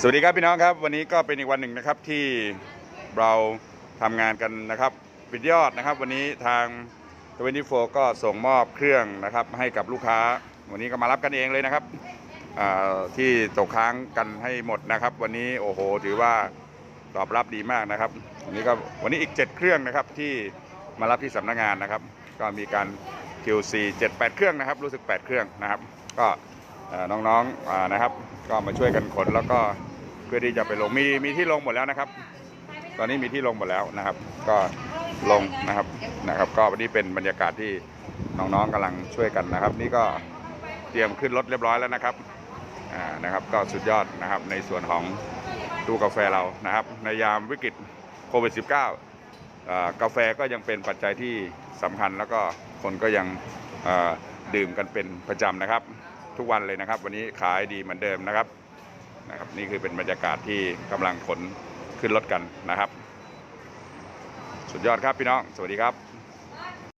สวัสดีครับพี่น้องครับ วันนี้ก็เป็นอีกวันหนึ่งนะครับที่เราทำงานกันนะครับปิดยอดนะครับ วันนี้ทาง24ก็ส่งมอบเครื่องนะครับให้กับลูกค้า วันนี้ก็มารับกันเองเลยนะครับที่ตกค้างกันให้หมดนะครับ วันนี้โอ้โหถือว่าตอบรับดีมากนะครับวันนี้ก็วันนี้อีก 7 เครื่องนะครับที่มารับที่สำนักงานนะครับ ก็มีการ QC 7 8 เครื่องนะครับ รู้สึก 8 เครื่องนะครับ ก็ น้องๆนะครับ ก็มาช่วยกันขนแล้วก็เพื่อที่จะไปลงมีมีที่ลงหมดแล้วนะครับ ตอนนี้มีที่ลงหมดแล้วนะครับ ก็ลงนะครับนะครับ ก็วันนี้เป็นบรรยากาศที่น้องๆกำลังช่วยกันนะครับ นี่ก็เตรียมขึ้นรถเรียบร้อยแล้วนะครับนะครับ ก็สุดยอดนะครับในส่วนของตู้กาแฟเรานะครับ ในยามวิกฤตโควิด -19 อ่ากาแฟก็ยังเป็นปัจจัยที่สำคัญแล้วก็คนก็ยังดื่มกันเป็นประจำนะครับ ทุกวันเลยนะครับ วันนี้ขายดีเหมือนเดิมนะครับนะครับ นี่คือเป็นบรรยากาศที่กำลังขนขึ้นรถกันนะครับ สุดยอดครับพี่น้อง สวัสดีครับ